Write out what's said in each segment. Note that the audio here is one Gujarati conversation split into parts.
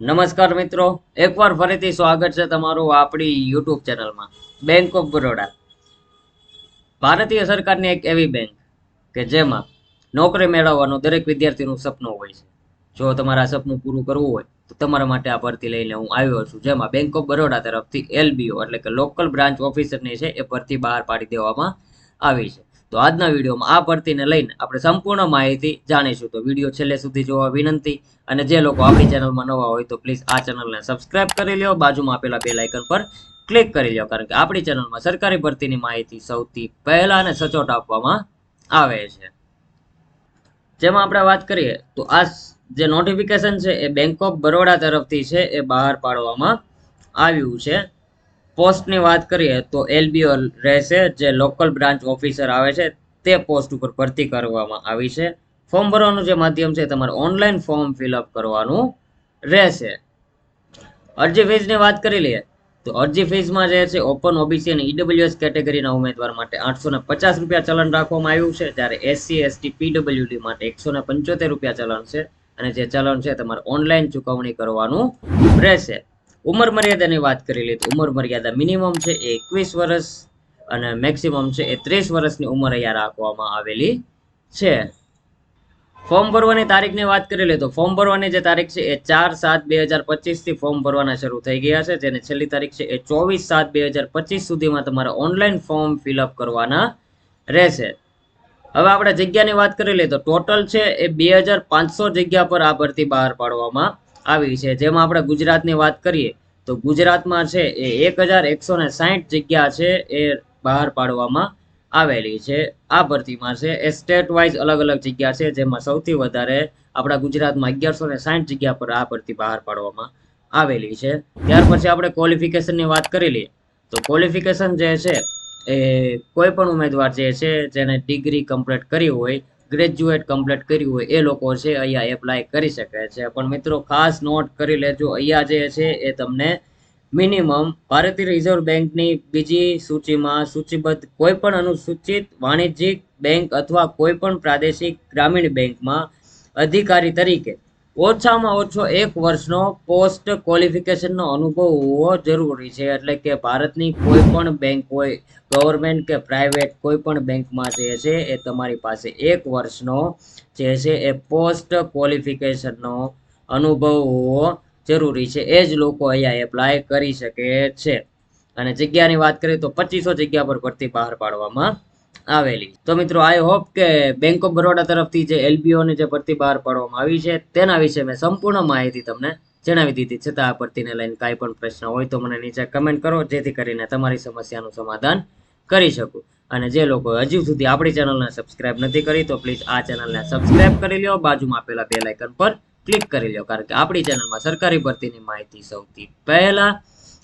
નમસ્કાર મિત્રો, એકવાર ફરીથી સ્વાગત છે તમારું આપણી યુટ્યુબ ચેનલમાં બેંક ઓફ બરોડા ભારતીય સરકારની એક એવી બેંક કે જેમાં નોકરી મેળવવાનું દરેક વિદ્યાર્થીનું સપનું હોય છે. જો તમારે સપનું પૂરું કરવું હોય, તો તમારા માટે આ ભરતી લઈને હું આવ્યો છું, જેમાં બેંક ઓફ બરોડા તરફથી એલબીઓ એટલે કે લોકલ બ્રાન્ચ ઓફિસરની છે, એ ભરતી બહાર પાડી દેવામાં આવી છે. તો આજના વિડીયોમાં આ ભરતીને લઈને આપણે સંપૂર્ણ માહિતી જાણીશું. તો વીડિયો છેલ્લે સુધી જોવા વિનંતી અને જે લોકો આપણી ચેનલમાં નવા હોય તો પ્લીઝ આ ચેનલને સબસ્ક્રાઇબ કરી લ્યો. બાજુમાં આપેલા બે લાઇકન પર ક્લિક કરી લ્યો, કારણ કે આપણી ચેનલમાં સરકારી ભરતીની માહિતી સૌથી પહેલા અને સચોટ આપવામાં આવે છે. જેમાં આપણે વાત કરીએ તો આ જે નોટિફિકેશન છે એ બેંક ઓફ બરોડા તરફથી છે, એ બહાર પાડવામાં આવ્યું છે. પોસ્ટની વાત કરીએ તો એલબીઓ રહેશે, જે લોકલ બ્રાન્ચ ઓફિસર આવે છે, તે પોસ્ટ ઉપર ભરતી કરવામાં આવી છે. ફોર્મ ભરવાનું જે માધ્યમ છે તમારે ઓનલાઈન ફોર્મ ફિલઅપ કરવાનું રહેશે. અરજી ફીસની વાત કરી લઈએ, તો અરજી ફીસમાં જે છે ઓપન ઓબીસી અને ઈડબ્લ્યુએસ કેટેગરીના ઉમેદવાર માટે આઠસો ને પચાસ રૂપિયા ચલણ રાખવામાં આવ્યું છે, જ્યારે એસસી એસટી પીડબ્લ્યુડી માટે એકસો ને પંચોતેર રૂપિયા ચલણ છે, અને જે ચલણ છે તમારે ઓનલાઈન ચૂકવણી કરવાનું રહેશે. ઉંમર મર્યાદાની વાત કરી લઈએ તો ઉંમર મર્યાદા મિનિમમ છે એ એકવીસ વર્ષ અને મેક્સિમમ છે એ ત્રીસ વર્ષની ઉંમર અહીંયા રાખવામાં આવેલી છે. ફોર્મ ભરવાની તારીખની વાત કરી લઈએ તો ફોર્મ ભરવાની જે તારીખ છે એ ચાર સાત બે હજાર પચીસથી ફોર્મ ભરવાના શરૂ થઈ ગયા છે. જેની છેલ્લી તારીખ છે એ ચોવીસ સાત બે હજાર પચીસ સુધીમાં તમારે ઓનલાઈન ફોર્મ ફિલઅપ કરવાના રહેશે. હવે આપણે જગ્યાની વાત કરી લઈએ તો ટોટલ છે એ બે હજાર પાંચસો જગ્યા પર આ ભરતી બહાર પાડવામાં આવી છે. જેમાં આપણે ગુજરાતની વાત કરીએ, તો ગુજરાતમાં છે એ એક હજાર એકસો ને જગ્યા છે એ બહાર પાડવામાં આવેલી છે. આ ભરતીમાં છે એ સ્ટેટ વાઇઝ અલગ અલગ જગ્યા છે, જેમાં સૌથી વધારે આપણા ગુજરાતમાં અગિયારસો ને સાહીઠ જગ્યા પર આ ભરતી બહાર પાડવામાં આવેલી છે. ત્યાર પછી આપણે ક્વોલિફિકેશનની વાત કરી લઈએ, તો ક્વોલિફિકેશન જે છે એ કોઈ પણ ઉમેદવાર જે છે, જેને ડિગ્રી કમ્પ્લીટ કરી હોય ગ્રેજ્યુએટ કમ્પ્લીટ કર્યું હોય એ લોકો છે અહીંયા એપ્લાય કરી શકે છે. પણ મિત્રો, ખાસ નોટ કરી લેજો, અહીંયા જે છે એ તમને મિનિમમ ભારતીય રિઝર્વ બેંકની બીજી સૂચિમાં સૂચિબદ્ધ કોઈ પણ અનુસૂચિત વાણિજ્યિક બેંક અથવા કોઈ પણ પ્રાદેશિક ગ્રામીણ બેંકમાં અધિકારી તરીકે ઓછામાં ઓછો એક વર્ષનો પોસ્ટ ક્વોલિફિકેશનનો અનુભવ હોવો જરૂરી છે. એટલે કે ભારતની કોઈ પણ બેંક હોય ગવર્મેન્ટ કે પ્રાઇવેટ કોઈ પણ બેંકમાં જે છે, એ તમારી પાસે એક વર્ષનો જે છે, એ પોસ્ટ ક્વોલિફિકેશનનો અનુભવ હોવો જરૂરી છે. એ જ લોકો અહીંયા એપ્લાય કરી શકે છે. અને જગ્યાની વાત કરીએ તો પચીસો જગ્યા પર ભરતી બહાર પાડવામાં આવેલી. તો મિત્રો આઈ હોપ કે બેંક ઓફ બરોડા તરફથી જે એલબીઓની જે ભરતી બહાર પાડવામાં આવી છે, તેના વિશે મેં સંપૂર્ણ માહિતી તમને જણાવી દીધી. છતાં આ ભરતીને લઈને કાંઈ પણ પ્રશ્ન હોય તો મને નીચે કમેન્ટ કરો, જેથી કરીને તમારી સમસ્યાનું સમાધાન કરી શકું. અને જે લોકો હજુ સુધી આપણી ચેનલને સબસ્ક્રાઇબ નથી કરી, તો પ્લીઝ આ ચેનલને સબસ્ક્રાઇબ કરી લ્યો. બાજુમાં આપેલા બે લાઇકન પર ક્લિક કરી લ્યો, કારણ કે આપણી ચેનલમાં સરકારી ભરતીની માહિતી સૌથી પહેલા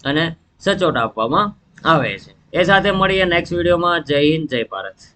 અને સચોટ આપવામાં આવે છે. એ સાથે મળીએ નેક્સ્ટ વિડીયોમાં જય હિન્દ જય ભારત.